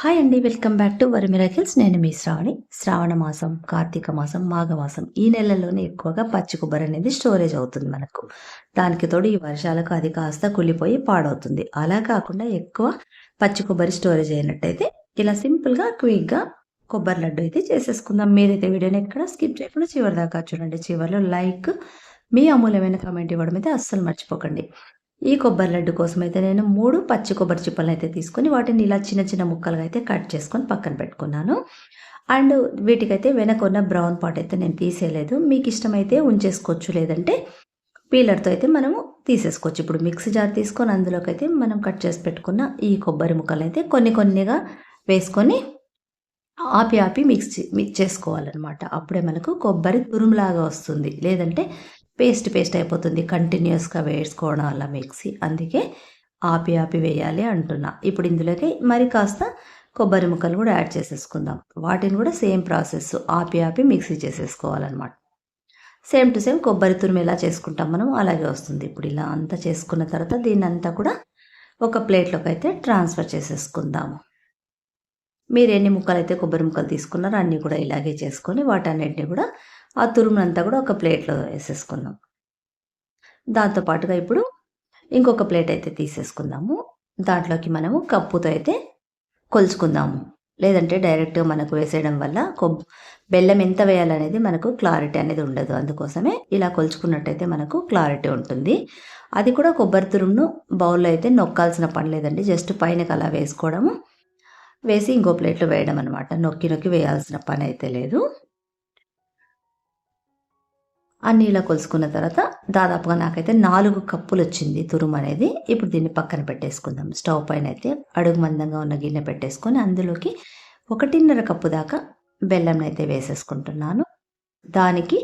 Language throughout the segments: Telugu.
హాయ్ అండి వెల్కమ్ బ్యాక్ టు వరి మిరాకిల్స్ నేను మీ శ్రావణి. శ్రావణ మాసం కార్తీక మాసం మాఘమాసం ఈ నెలలోనే ఎక్కువగా పచ్చి కొబ్బరి అనేది స్టోరేజ్ అవుతుంది మనకు. దానికి తోడు ఈ వర్షాలకు అది కాస్త కుళ్ళిపోయి పాడవుతుంది. అలా కాకుండా ఎక్కువ పచ్చి కొబ్బరి స్టోరేజ్ అయినట్టయితే ఇలా సింపుల్గా క్విక్గా కొబ్బరి లడ్డు అయితే చేసేసుకుందాం. మీరైతే వీడియోని ఎక్కడ స్కిప్ చేయకుండా చివరి దాకా చూడండి. చివరిలో లైక్ మీ అమూల్యమైన కామెంట్ ఇవ్వడం అయితే అస్సలు మర్చిపోకండి. ఈ కొబ్బరి లడ్డు కోసం అయితే నేను మూడు పచ్చి కొబ్బరి చిప్పలను అయితే తీసుకొని వాటిని ఇలా చిన్న చిన్న ముక్కలుగా అయితే కట్ చేసుకొని పక్కన పెట్టుకున్నాను. అండ్ వీటికైతే వెనక ఉన్న బ్రౌన్ పాట్ అయితే నేను తీసేయలేదు. మీకు ఇష్టమైతే ఉంచేసుకోవచ్చు లేదంటే పీలర్తో అయితే మనము తీసేసుకోవచ్చు. ఇప్పుడు మిక్సీ జార్ తీసుకొని అందులోకి అయితే మనం కట్ చేసి పెట్టుకున్న ఈ కొబ్బరి ముక్కలు అయితే కొన్ని కొన్నిగా వేసుకొని ఆపి ఆపి మిక్స్ మిక్స్ చేసుకోవాలన్నమాట. అప్పుడే మనకు కొబ్బరి తురుములాగా వస్తుంది. లేదంటే పేస్ట్ పేస్ట్ అయిపోతుంది. కంటిన్యూస్గా వేసుకోవడం వల్ల మిక్సీ. అందుకే ఆపి ఆపి వేయాలి అంటున్నా. ఇప్పుడు ఇందులోకి మరి కాస్త కొబ్బరి ముక్కలు కూడా యాడ్ చేసేసుకుందాం. వాటిని కూడా సేమ్ ప్రాసెస్ ఆపి ఆపి మిక్సీ చేసేసుకోవాలన్నమాట. సేమ్ టు సేమ్ కొబ్బరి తురుము ఎలా చేసుకుంటాం మనం. అలాగే వస్తుంది. ఇప్పుడు ఇలా అంతా చేసుకున్న తర్వాత దీన్ని అంతా కూడా ఒక ప్లేట్లోకి అయితే ట్రాన్స్ఫర్ చేసేసుకుందాము మీరు ఎన్ని ముక్కలు అయితే కొబ్బరి ముక్కలు తీసుకున్నారో అన్నీ కూడా ఇలాగే చేసుకొని వాటన్నిటిని కూడా ఆ తురుమునంతా కూడా ఒక ప్లేట్లో వేసేసుకుందాం. దాంతోపాటుగా ఇప్పుడు ఇంకొక ప్లేట్ అయితే తీసేసుకుందాము. దాంట్లోకి మనము కప్పుతో అయితే కొలుచుకుందాము. లేదంటే డైరెక్ట్గా మనకు వేసేయడం వల్ల కొబ్ బెల్లం ఎంత వేయాలనేది మనకు క్లారిటీ అనేది ఉండదు. అందుకోసమే ఇలా కొలుచుకున్నట్టయితే మనకు క్లారిటీ ఉంటుంది. అది కూడా కొబ్బరి తురుమును బౌల్లో అయితే నొక్కాల్సిన పని లేదండి. జస్ట్ పైనకి అలా వేసుకోవడము. వేసి ఇంకో ప్లేట్లో వేయడం అనమాట నొక్కి నొక్కి వేయాల్సిన పని అయితే లేదు. ఆ నీళ్ళ కొలుసుకున్న తర్వాత దాదాపుగా నాకైతే నాలుగు కప్పులు వచ్చింది తురుము అనేది. ఇప్పుడు దీన్ని పక్కన పెట్టేసుకుందాం. స్టవ్ పైన అయితే అడుగు మందంగా ఉన్న గిన్నె పెట్టేసుకొని అందులోకి ఒకటిన్నర కప్పు దాకా బెల్లం అయితే వేసేసుకుంటున్నాను. దానికి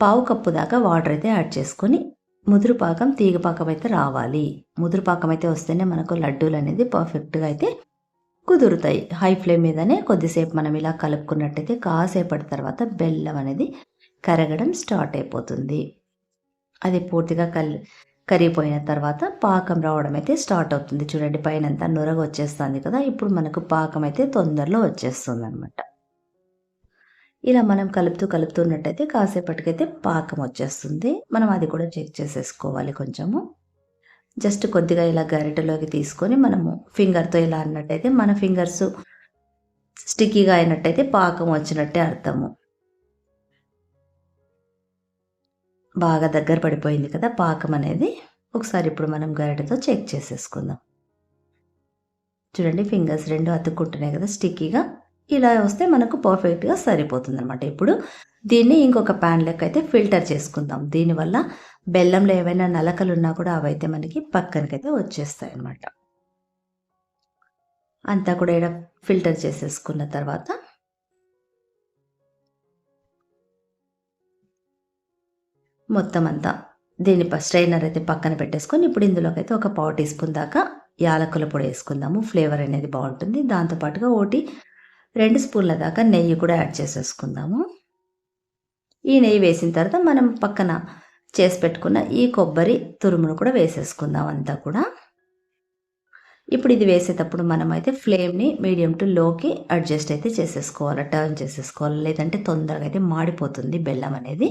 పావు కప్పు దాకా వాటర్ అయితే యాడ్ చేసుకొని ముదురు పాకం తీగ పాకం అయితే రావాలి. ముదురు పాకం అయితే వస్తేనే మనకు లడ్డూలు అనేది పర్ఫెక్ట్గా అయితే కుదురుతాయి. హై ఫ్లేమ్ మీదనే కొద్దిసేపు మనం ఇలా కలుపుకున్నట్టయితే కాసేపటి తర్వాత బెల్లం అనేది కరగడం స్టార్ట్ అయిపోతుంది. అది పూర్తిగా కల్ కరిగిపోయిన తర్వాత పాకం రావడం అయితే స్టార్ట్ అవుతుంది. చూడండి పైన అంతా నొరగ వచ్చేస్తుంది కదా ఇప్పుడు మనకు పాకం అయితే తొందరలో వచ్చేస్తుంది అనమాట ఇలా మనం కలుపుతూ కలుపుతున్నట్టయితే కాసేపటికైతే పాకం వచ్చేస్తుంది. మనం అది కూడా చెక్ చేసేసుకోవాలి కొంచెము. జస్ట్ కొద్దిగా ఇలా గరిటెలోకి తీసుకొని మనము ఫింగర్తో ఇలా అన్నట్టయితే మన ఫింగర్స్ స్టిక్కీగా అయినట్టయితే పాకం వచ్చినట్టే అర్థము. బాగా దగ్గర పడిపోయింది కదా పాకం అనేది. ఒకసారి ఇప్పుడు మనం గరిటెతో చెక్ చేసేసుకుందాం. చూడండి ఫింగర్స్ రెండు అతుక్కుంటున్నాయి కదా స్టిక్కీగా. ఇలా వస్తే మనకు పర్ఫెక్ట్గా సరిపోతుంది అనమాట ఇప్పుడు దీన్ని ఇంకొక ప్యాన్ లెక్క అయితే ఫిల్టర్ చేసుకుందాం. దీనివల్ల బెల్లంలో ఏవైనా నలకలు ఉన్నా కూడా అవైతే మనకి పక్కనకైతే వచ్చేస్తాయి అనమాట అంతా కూడా ఇక్కడ ఫిల్టర్ చేసేసుకున్న తర్వాత మొత్తం అంతా దీని స్ట్రైనర్ అయితే పక్కన పెట్టేసుకొని ఇప్పుడు ఇందులోకైతే ఒక పావు టీ స్పూన్ దాకా యాలకుల పొడి వేసుకుందాము. ఫ్లేవర్ అనేది బాగుంటుంది. దాంతోపాటుగా ఒకటి రెండు స్పూన్ల దాకా నెయ్యి కూడా యాడ్ చేసేసుకుందాము. ఈ నెయ్యి వేసిన తర్వాత మనం పక్కన చేసి పెట్టుకున్న ఈ కొబ్బరి తురుమును కూడా వేసేసుకుందాం అంతా కూడా. ఇప్పుడు ఇది వేసేటప్పుడు మనం అయితే ఫ్లేమ్ని మీడియం టు లోకి అడ్జస్ట్ అయితే చేసేసుకోవాలి టర్న్ చేసేసుకోవాలి లేదంటే తొందరగా అయితే మాడిపోతుంది బెల్లం అనేది.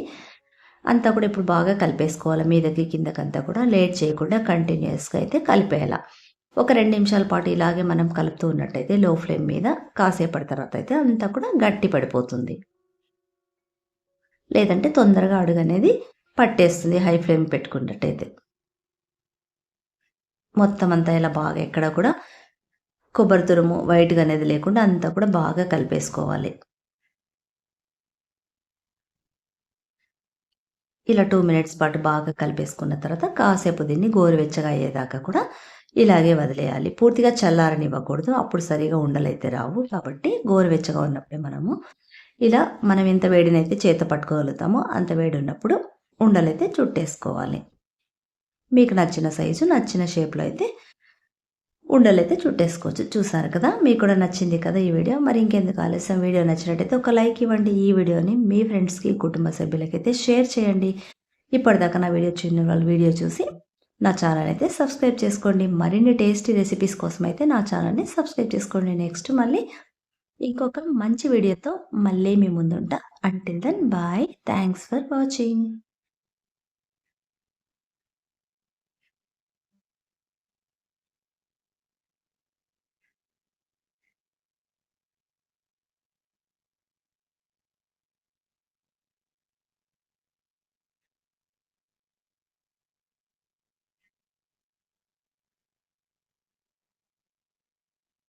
అంతా కూడా ఇప్పుడు బాగా కలిపేసుకోవాలి. మీదకి కిందకంతా కూడా లేట్ చేయకుండా కంటిన్యూస్గా అయితే కలిపేయాల. ఒక రెండు నిమిషాల పాటు ఇలాగే మనం కలుపుతూ ఉన్నట్టయితే లో ఫ్లేమ్ మీద కాసేపటి తర్వాత అయితే అంతా కూడా గట్టి పడిపోతుంది. లేదంటే తొందరగా అడుగు అనేది పట్టేస్తుంది హై ఫ్లేమ్ పెట్టుకున్నట్టయితే. మొత్తం అంతా ఇలా బాగా ఎక్కడ కూడా కొబ్బరి తురుము వైట్గా అనేది లేకుండా అంతా కూడా బాగా కలిపేసుకోవాలి. ఇలా టూ మినిట్స్ పాటు బాగా కలిపేసుకున్న తర్వాత కాసేపు దీన్ని గోరువెచ్చగా అయ్యేదాకా కూడా ఇలాగే వదిలేయాలి. పూర్తిగా చల్లారనివ్వకూడదు. అప్పుడు సరిగా ఉండలైతే రావు. కాబట్టి గోరువెచ్చగా ఉన్నప్పుడే మనము ఇలా మనం ఎంత వేడినైతే చేత పట్టుకోగలుగుతామో అంత వేడి ఉన్నప్పుడు ఉండలైతే చుట్టేసుకోవాలి. మీకు నచ్చిన సైజు నచ్చిన షేప్లో అయితే ఉండలైతే చుట్టేసుకోవచ్చు. చూసారు కదా? మీకు కూడా నచ్చింది కదా ఈ వీడియో? మరి ఇంకెందుకు ఆలస్యం? వీడియో నచ్చినట్టయితే ఒక లైక్ ఇవ్వండి. ఈ వీడియోని మీ ఫ్రెండ్స్కి కుటుంబ సభ్యులకైతే షేర్ చేయండి. ఇప్పటిదాకా నా వీడియో చిన్న వాళ్ళు వీడియో చూసి నా ఛానల్ అయితే సబ్స్క్రైబ్ చేసుకోండి. మరిన్ని టేస్టీ రెసిపీస్ కోసం అయితే నా ఛానల్ని సబ్స్క్రైబ్ చేసుకోండి. నెక్స్ట్ మళ్ళీ ఇంకొక మంచి వీడియోతో మళ్ళీ మీ ముందుంటా. Until then bye thanks for watching